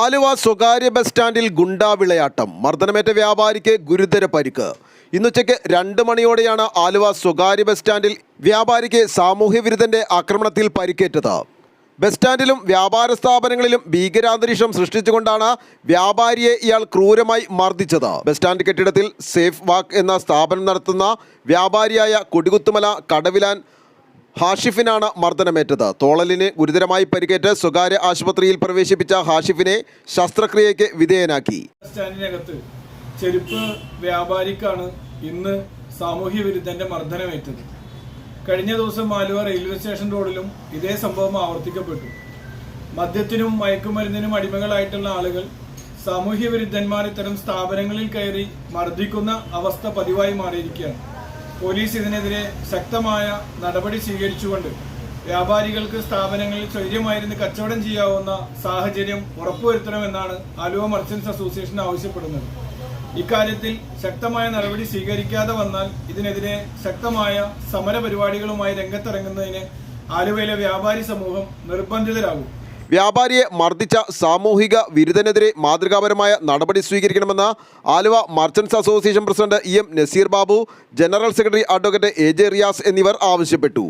ആലുവ സ്വകാര്യ ബസ് സ്റ്റാൻഡിൽ ഗുണ്ടാ വിളയാട്ടം. മർദ്ദനമേറ്റ വ്യാപാരിക്ക് ഗുരുതര പരിക്ക്. ഇന്നുച്ചയ്ക്ക് രണ്ട് മണിയോടെയാണ് ആലുവ സ്വകാര്യ ബസ് സ്റ്റാൻഡിൽ വ്യാപാരിക്ക് സാമൂഹ്യവിരുദ്ധന്റെ ആക്രമണത്തിൽ പരിക്കേറ്റത്. ബസ് സ്റ്റാൻഡിലും വ്യാപാര സ്ഥാപനങ്ങളിലും ഭീകരാന്തരീക്ഷം സൃഷ്ടിച്ചുകൊണ്ടാണ് വ്യാപാരിയെ ഇയാൾ ക്രൂരമായി മർദ്ദിച്ചത്. ബസ് സ്റ്റാൻഡ് കെട്ടിടത്തിൽ സേഫ് വാക്ക് എന്ന സ്ഥാപനം നടത്തുന്ന വ്യാപാരിയായ കൊടികുത്തുമല കടവിലാൻ ഹാഷിഫിനാണ് മർദ്ദനമേറ്റത്. തോളലിന് ഗുരുതരമായി പരിക്കേറ്റ് സ്വകാര്യ ആശുപത്രിയിൽ പ്രവേശിപ്പിച്ച ഹാഷിഫിനെ ശസ്ത്രക്രിയയ്ക്ക് വിധേയനാക്കി. സ്റ്റാൻഡിനകത്ത് ചെരുപ്പ് വ്യാപാരിക്കാണ് ഇന്ന് സാമൂഹ്യ വിരുദ്ധന്റെ മർദ്ദനമേറ്റത്. കഴിഞ്ഞ ദിവസം ആലുവ റെയിൽവേ സ്റ്റേഷൻ റോഡിലും ഇതേ സംഭവം ആവർത്തിക്കപ്പെട്ടു. മദ്യത്തിനും മയക്കുമരുന്നിനും അടിമകളായിട്ടുള്ള ആളുകൾ സാമൂഹ്യ വിരുദ്ധന്മാർ ഇത്തരം സ്ഥാപനങ്ങളിൽ കയറി മർദ്ദിക്കുന്ന അവസ്ഥ പതിവായി മാറിയിരിക്കുകയാണ്. പോലീസ് ഇതിനെതിരെ ശക്തമായ നടപടി സ്വീകരിച്ചുകൊണ്ട് വ്യാപാരികൾക്ക് സ്ഥാപനങ്ങളിൽ സ്വൈര്യമായിരുന്ന് കച്ചവടം ചെയ്യാവുന്ന സാഹചര്യം ഉറപ്പുവരുത്തണമെന്നാണ് ആലുവ മർച്ചൻസ് അസോസിയേഷൻ ആവശ്യപ്പെടുന്നത്. ഇക്കാര്യത്തിൽ ശക്തമായ നടപടി സ്വീകരിക്കാതെ വന്നാൽ ഇതിനെതിരെ ശക്തമായ സമര പരിപാടികളുമായി രംഗത്തിറങ്ങുന്നതിന് ആലുവയിലെ വ്യാപാരി സമൂഹം നിർബന്ധിതരാകും. വ്യാപാരിയെ മർദ്ദിച്ച സാമൂഹിക വിരുദ്ധനെതിരെ മാതൃകാപരമായ നടപടി സ്വീകരിക്കണമെന്ന് Aluva merchants association president E M Nazeer Babu general secretary advocate A J Riyas എന്നിവർ ആവശ്യപ്പെട്ടു.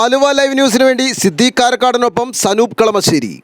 ആലുവ ലൈവ് ന്യൂസിനു വേണ്ടി സിദ്ദീഖ് കാരക്കാടിനൊപ്പം സനൂപ് കളമശ്ശേരി.